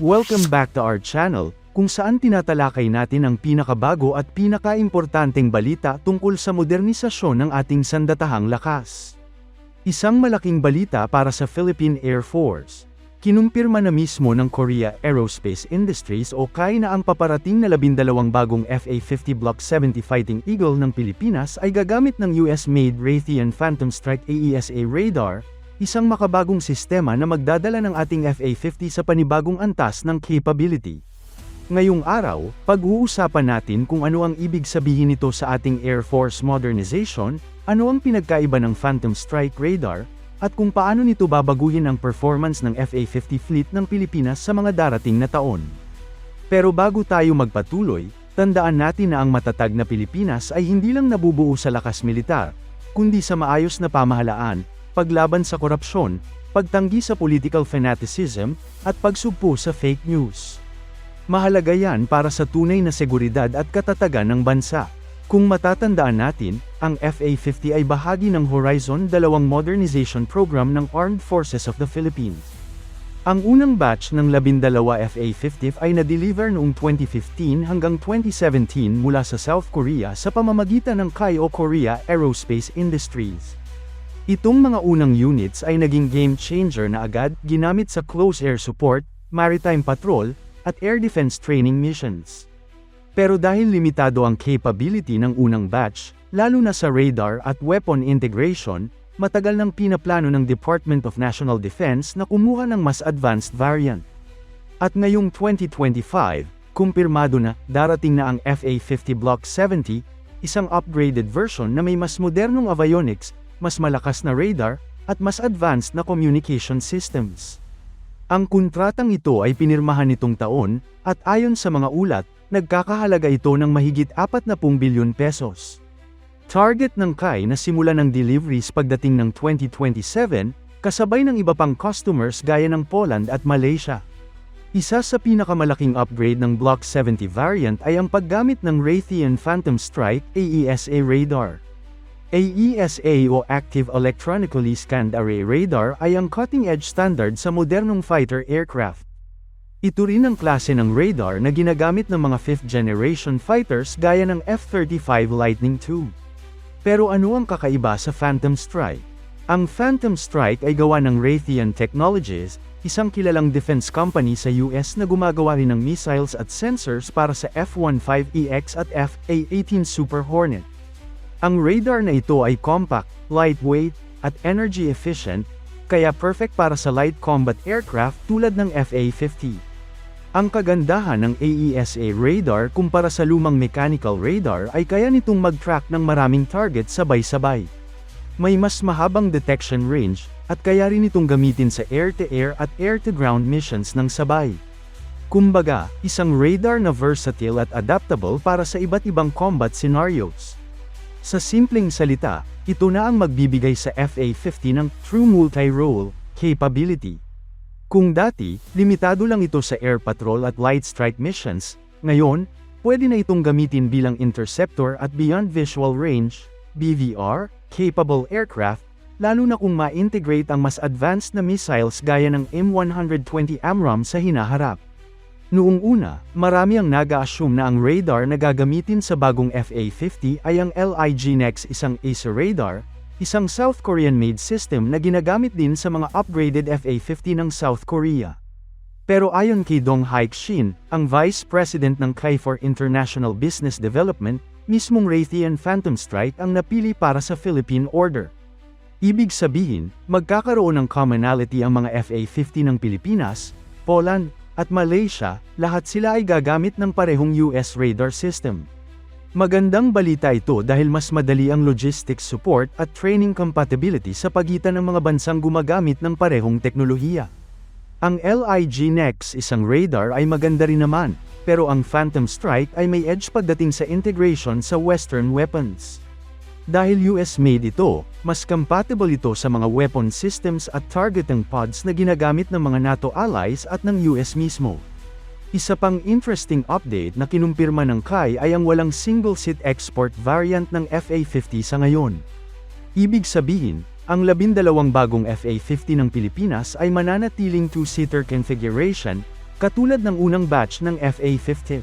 Welcome back to our channel, kung saan tinatalakay natin ang pinakabago at pinakaimportanteng balita tungkol sa modernisasyon ng ating sandatahang lakas. Isang malaking balita para sa Philippine Air Force. Kinumpirma na mismo ng Korea Aerospace Industries o KAI na ang paparating na labindalawang bagong FA-50 Block 70 Fighting Eagle ng Pilipinas ay gagamit ng US-made Raytheon Phantom Strike AESA radar, isang makabagong sistema na magdadala ng ating FA-50 sa panibagong antas ng capability. Ngayong araw, pag-uusapan natin kung ano ang ibig sabihin nito sa ating Air Force modernization, ano ang pinagkaiba ng Phantom Strike radar, at kung paano nito babaguhin ang performance ng FA-50 fleet ng Pilipinas sa mga darating na taon. Pero bago tayo magpatuloy, tandaan natin na ang matatag na Pilipinas ay hindi lang nabubuo sa lakas militar, kundi sa maayos na pamahalaan, paglaban sa korupsyon, pagtanggi sa political fanaticism, at pagsugpo sa fake news. Mahalaga yan para sa tunay na seguridad at katatagan ng bansa. Kung matatandaan natin, ang FA-50 ay bahagi ng Horizon 2 Modernization Program ng Armed Forces of the Philippines. Ang unang batch ng 12 FA-50 ay na-deliver noong 2015 hanggang 2017 mula sa South Korea sa pamamagitan ng KAI o Korea Aerospace Industries. Itong mga unang units ay naging game changer na agad ginamit sa close air support, maritime patrol, at air defense training missions. Pero dahil limitado ang capability ng unang batch, lalo na sa radar at weapon integration, matagal nang pinaplano ng Department of National Defense na kumuha ng mas advanced variant. At ngayong 2025, kumpirmado na darating na ang FA-50 Block 70, isang upgraded version na may mas modernong avionics, mas malakas na radar, at mas advanced na communication systems. Ang kontratang ito ay pinirmahan nitong taon, at ayon sa mga ulat, nagkakahalaga ito ng mahigit 40 bilyon pesos. Target ng KAI na simula ng deliveries pagdating ng 2027, kasabay ng iba pang customers gaya ng Poland at Malaysia. Isa sa pinakamalaking upgrade ng Block 70 variant ay ang paggamit ng Raytheon Phantom Strike AESA radar. AESA o Active Electronically Scanned Array Radar ay ang cutting-edge standard sa modernong fighter aircraft. Ito rin ang klase ng radar na ginagamit ng mga 5th generation fighters gaya ng F-35 Lightning II. Pero ano ang kakaiba sa Phantom Strike? Ang Phantom Strike ay gawa ng Raytheon Technologies, isang kilalang defense company sa US na gumagawa rin ng missiles at sensors para sa F-15EX at F-A-18 Super Hornet. Ang radar na ito ay compact, lightweight, at energy efficient, kaya perfect para sa light combat aircraft tulad ng FA-50. Ang kagandahan ng AESA radar kumpara sa lumang mechanical radar ay kaya nitong mag-track ng maraming target sabay-sabay. May mas mahabang detection range, at kaya rin itong gamitin sa air-to-air at air-to-ground missions ng sabay. Kumbaga, isang radar na versatile at adaptable para sa iba't ibang combat scenarios. Sa simpleng salita, ito na ang magbibigay sa FA-50 ng true multi-role capability. Kung dati, limitado lang ito sa air patrol at light strike missions, ngayon, pwede na itong gamitin bilang interceptor at beyond visual range, BVR, capable aircraft, lalo na kung ma-integrate ang mas advanced na missiles gaya ng M120 AMRAAM sa hinaharap. Noong una, marami ang nag-assume na ang radar na gagamitin sa bagong FA-50 ay ang LIG NEX isang ASA radar, isang South Korean-made system na ginagamit din sa mga upgraded FA-50 ng South Korea. Pero ayon kay Dong Haik Shin, ang Vice President ng KAI for International Business Development, mismong Raytheon Phantom Strike ang napili para sa Philippine Order. Ibig sabihin, magkakaroon ng commonality ang mga FA-50 ng Pilipinas, Poland, at Malaysia, lahat sila ay gagamit ng parehong US radar system. Magandang balita ito dahil mas madali ang logistics support at training compatibility sa pagitan ng mga bansang gumagamit ng parehong teknolohiya. Ang LIG NEX isang radar ay maganda rin naman, pero ang Phantom Strike ay may edge pagdating sa integration sa Western weapons. Dahil US-made ito, mas compatible ito sa mga weapon systems at targeting pods na ginagamit ng mga NATO allies at ng US mismo. Isa pang interesting update na kinumpirma ng KAI ay ang walang single-seat export variant ng FA-50 sa ngayon. Ibig sabihin, ang labindalawang bagong FA-50 ng Pilipinas ay mananatiling two-seater configuration, katulad ng unang batch ng FA-50.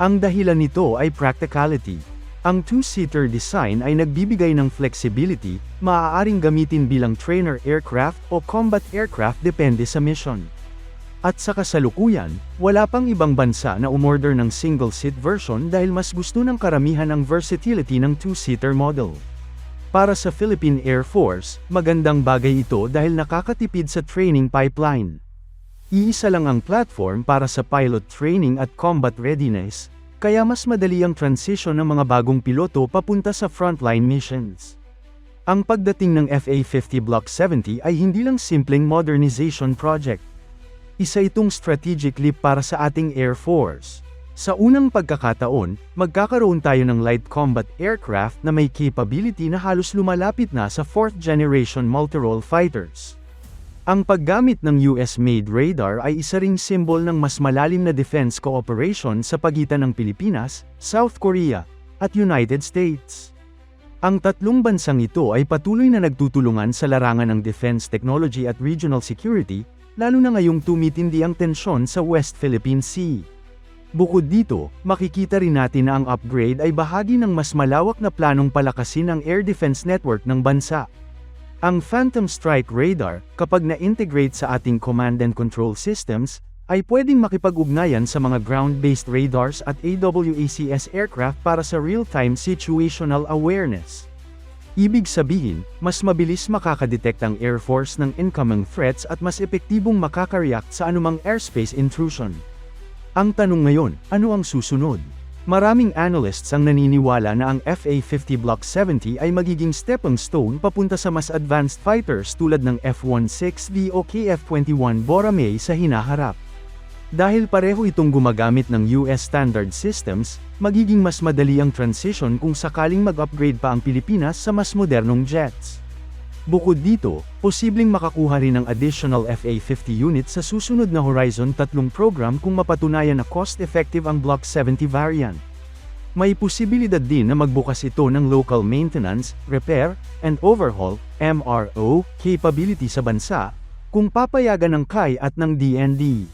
Ang dahilan nito ay practicality. Ang two-seater design ay nagbibigay ng flexibility, maaaring gamitin bilang trainer aircraft o combat aircraft depende sa mission. At sa kasalukuyan, wala pang ibang bansa na umorder ng single-seat version dahil mas gusto ng karamihan ang versatility ng two-seater model. Para sa Philippine Air Force, magandang bagay ito dahil nakakatipid sa training pipeline. Iisa lang ang platform para sa pilot training at combat readiness, kaya mas madali ang transition ng mga bagong piloto papunta sa frontline missions. Ang pagdating ng FA-50 Block 70 ay hindi lang simpleng modernization project. Isa itong strategic leap para sa ating Air Force. Sa unang pagkakataon, magkakaroon tayo ng light combat aircraft na may capability na halos lumalapit na sa 4th generation multirole fighters. Ang paggamit ng US-made radar ay isa ring simbol ng mas malalim na defense cooperation sa pagitan ng Pilipinas, South Korea, at United States. Ang tatlong bansang ito ay patuloy na nagtutulungan sa larangan ng defense technology at regional security, lalo na ngayong tumitindi ang tensyon sa West Philippine Sea. Bukod dito, makikita rin natin na ang upgrade ay bahagi ng mas malawak na planong palakasin ang air defense network ng bansa. Ang Phantom Strike Radar, kapag na-integrate sa ating command and control systems, ay pwedeng makipag-ugnayan sa mga ground-based radars at AWACS aircraft para sa real-time situational awareness. Ibig sabihin, mas mabilis makakadetect ang Air Force ng incoming threats at mas epektibong makakareact sa anumang airspace intrusion. Ang tanong ngayon, ano ang susunod? Maraming analysts ang naniniwala na ang FA-50 Block 70 ay magiging stepping stone papunta sa mas advanced fighters tulad ng F-16V o KF-21 Boramae sa hinaharap. Dahil pareho itong gumagamit ng US standard systems, magiging mas madali ang transition kung sakaling mag-upgrade pa ang Pilipinas sa mas modernong jets. Bukod dito, posibleng makakuha rin ng additional FA-50 units sa susunod na Horizon 3 program kung mapatunayan na cost-effective ang Block 70 variant. May posibilidad din na magbukas ito ng local maintenance, repair, and overhaul, MRO, capability sa bansa, kung papayagan ng KAI at ng DND.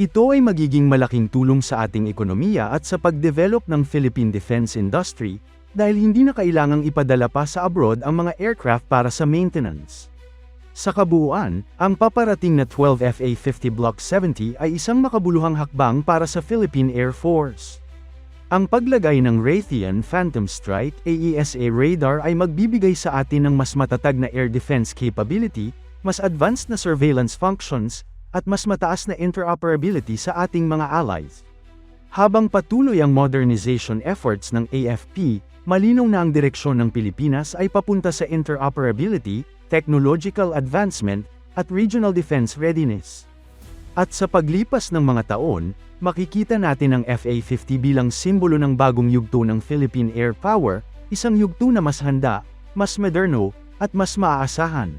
Ito ay magiging malaking tulong sa ating ekonomiya at sa pag-develop ng Philippine defense industry, dahil hindi na kailangang ipadala pa sa abroad ang mga aircraft para sa maintenance. Sa kabuuan, ang paparating na 12 FA-50 Block 70 ay isang makabuluhang hakbang para sa Philippine Air Force. Ang paglagay ng Raytheon Phantom Strike AESA radar ay magbibigay sa atin ng mas matatag na air defense capability, mas advanced na surveillance functions, at mas mataas na interoperability sa ating mga allies. Habang patuloy ang modernization efforts ng AFP, malinaw na ang direksyon ng Pilipinas ay papunta sa interoperability, technological advancement, at regional defense readiness. At sa paglipas ng mga taon, makikita natin ang FA-50 bilang simbolo ng bagong yugto ng Philippine Air Power, isang yugto na mas handa, mas moderno, at mas maaasahan.